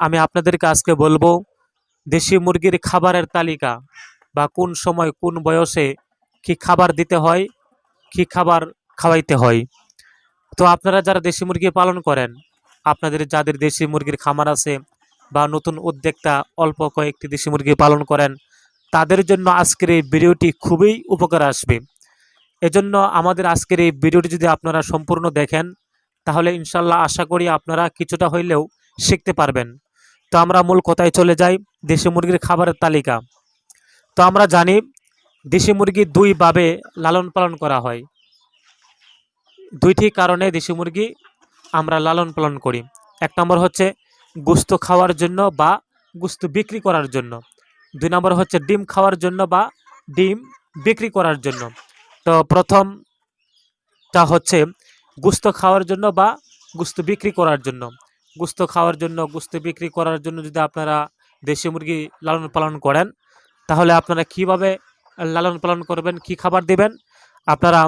আমি আপনাদেরকে আজকে বলব, দেশি মুরগির খাবারের তালিকা বা কোন সময় কোন বয়সে কি খাবার দিতে হয়, কি খাবার খাওয়াইতে হয়। তো আপনারা যারা দেশি মুরগি পালন করেন, আপনাদের যাদের দেশি মুরগির খামার আছে বা নতুন উদ্যোক্তা অল্প কয়েকটি দেশি মুরগি পালন করেন, তাদের জন্য আজকের এই ভিডিওটি খুবই উপকার আসবে। এজন্য আমাদের আজকের এই ভিডিওটি যদি আপনারা সম্পূর্ণ দেখেন, তাহলে ইনশাল্লাহ আশা করি আপনারা কিছুটা হইলেও শিখতে পারবেন। তো আমরা মূল কথায় চলে যাই দেশি মুরগির খাবারের তালিকা। তো আমরা জানি দেশি মুরগি দুইভাবে লালন পালন করা হয়। দুইটি কারণে দেশি মুরগি আমরা লালন পালন করি। এক নম্বর হচ্ছে গুস্ত খাওয়ার জন্য বা গুস্ত বিক্রি করার জন্য। দুই নম্বর হচ্ছে ডিম খাওয়ার জন্য বা ডিম বিক্রি করার জন্য। তো প্রথমটা হচ্ছে গুস্ত খাওয়ার জন্য বা গুস্ত বিক্রি করার জন্য। গুস্ত খাওয়ার জন্য, গুস্ত বিক্রি করার জন্য যদি আপনারা দেশি মুরগি লালন পালন করেন, তাহলে আপনারা কীভাবে লালন পালন করবেন, কি খাবার দিবেন? আপনারা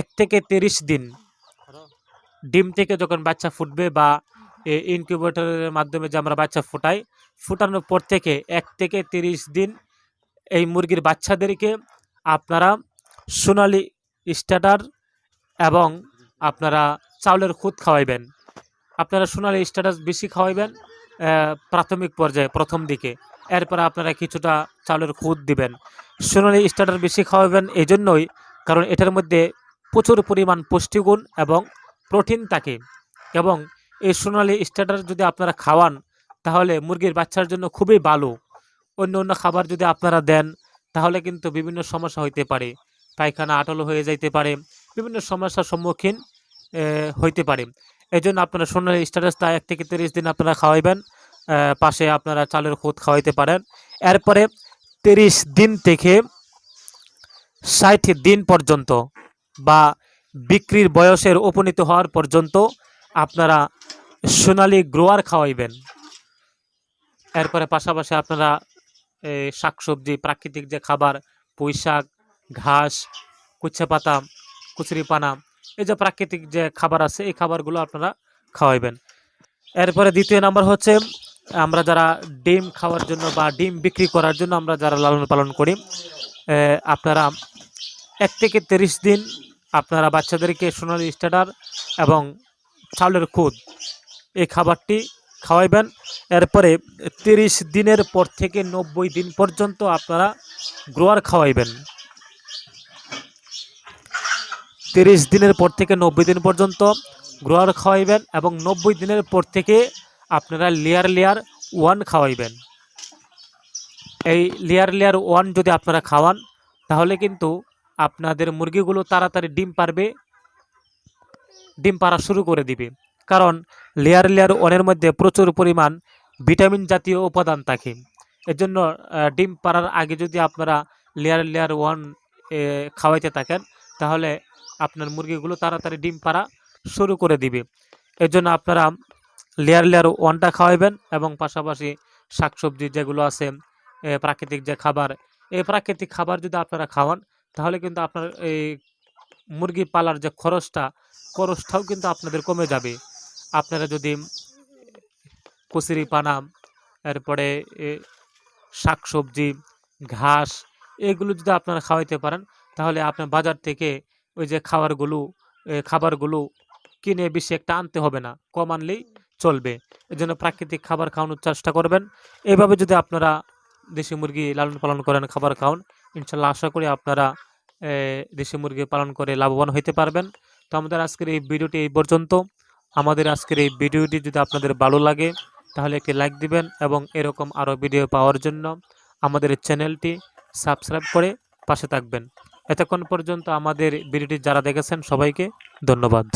এক থেকে তিরিশ দিন ডিম থেকে যখন বাচ্চা ফুটবে বা ইনকিউবেটরের মাধ্যমে যে আমরা বাচ্চা ফুটাই, ফুটানোর পর থেকে এক থেকে তিরিশ দিন এই মুরগির বাচ্চাদেরকে আপনারা সোনালি স্টার্টার এবং আপনারা চাউলের খুদ খাওয়াইবেন। আপনারা সোনালি স্ট্যাটাস বেশি খাওয়াইবেন প্রাথমিক পর্যায়ে প্রথম দিকে। এরপরে আপনারা কিছুটা চাউলের খুদ দিবেন। সোনালি স্টার্টার বেশি খাওয়াবেন এই জন্যই কারণ এটার মধ্যে প্রচুর পরিমাণ পুষ্টিগুণ এবং প্রোটিন থাকে এবং এই সোনালি স্টার্টার যদি আপনারা খাওয়ান, তাহলে মুরগির বাচ্চার জন্য খুবই ভালো। অন্য অন্য খাবার যদি আপনারা দেন, তাহলে কিন্তু বিভিন্ন সমস্যা হইতে পারে। পায়খানা আটল হয়ে যাইতে পারে, বিভিন্ন সমস্যার সম্মুখীন হইতে পারে। এই জন্য আপনারা সোনালি স্ট্যাটাসটা এক থেকে তিরিশ দিন আপনারা খাওয়াইবেন পাশে আপনারা চালের খুদ খাওয়াইতে পারেন। এরপরে তিরিশ দিন থেকে ষাট দিন পর্যন্ত বা বিক্রির বয়সের উপনীত হওয়ার পর্যন্ত আপনারা সোনালি গ্রোয়ার খাওয়াইবেন। এরপরে পাশাপাশি আপনারা শাকসবজি, প্রাকৃতিক যে খাবার পুঁই শাক ঘাস কুচ্ছে পাতা কুচুরি পানা এই যে প্রাকৃতিক যে খাবার আছে, এই খাবারগুলো আপনারা খাওয়াইবেন। এরপরে দ্বিতীয় নাম্বার হচ্ছে, আমরা যারা ডিম খাওয়ার জন্য বা ডিম বিক্রি করার জন্য আমরা যারা লালন পালন করি আপনারা এক থেকে তিরিশ দিন আপনারা বাচ্চাদেরকে সোনালি স্টার্টার এবং চাউলের খুদ এই খাবারটি খাওয়াইবেন। এরপরে তিরিশ দিনের পর থেকে নব্বই দিন পর্যন্ত আপনারা গ্রোয়ার খাওয়াইবেন। তিরিশ দিনের পর থেকে নব্বই দিন পর্যন্ত গ্রোয়ার খাওয়াইবেন এবং নব্বই দিনের পর থেকে আপনারা লেয়ার লেয়ার ওয়ান খাওয়াইবেন। এই লেয়ার লেয়ার ওয়ান যদি আপনারা খাওয়ান তাহলে কিন্তু আপনাদের মুরগিগুলো তাড়াতাড়ি ডিম পারবে ডিম পাড়া শুরু করে দিবে। কারণ লেয়ার লেয়ার ওয়ানের মধ্যে প্রচুর পরিমাণ ভিটামিন জাতীয় উপাদান থাকে। এর জন্য আহ, ডিম পাড়ার আগে যদি আপনারা লেয়ার লেয়ার ওয়ান খাওয়াইতে থাকেন তাহলে আপনার মুরগিগুলো তাড়াতাড়ি ডিম পাড়া শুরু করে দিবে। এর জন্য আপনারা লেয়ার লেয়ার ওয়ানটা খাওয়াইবেন এবং পাশাপাশি শাকসবজি যেগুলো আছে প্রাকৃতিক যে খাবার, এই প্রাকৃতিক খাবার যদি আপনারা খাওয়ান, তাহলে কিন্তু আপনার এই মুরগি পালার যে খরচটা, খরচটাও কিন্তু আপনাদের কমে যাবে। আপনারা যদি কচুরি পানা, এরপরে শাকসবজি, ঘাস, এগুলো যদি আপনারা খাওয়াইতে পারেন, তাহলে আপনার বাজার থেকে ওই যে খাবারগুলো খাবারগুলো কিনে বেশি একটা আনতে হবে না, কম আনলেই চলবে। এই জন্য প্রাকৃতিক খাবার খাওয়ানোর চেষ্টা করবেন। এইভাবে যদি আপনারা দেশি মুরগি লালন পালন করেন, খাবার খাওয়ান, ইনশাল্লাহ আশা করি আপনারা দেশি মুরগি পালন করে লাভবান হইতে পারবেন। তো আমাদের আজকের এই ভিডিওটি এই পর্যন্ত। আমাদের আজকের এই ভিডিওটি যদি আপনাদের ভালো লাগে, তাহলে একটি লাইক দিবেন এবং এরকম আরও ভিডিও পাওয়ার জন্য আমাদের চ্যানেলটি সাবস্ক্রাইব করে পাশে থাকবেন। এতক্ষণ পর্যন্ত আমাদের ভিডিওটি যারা দেখেছেন সবাইকে ধন্যবাদ.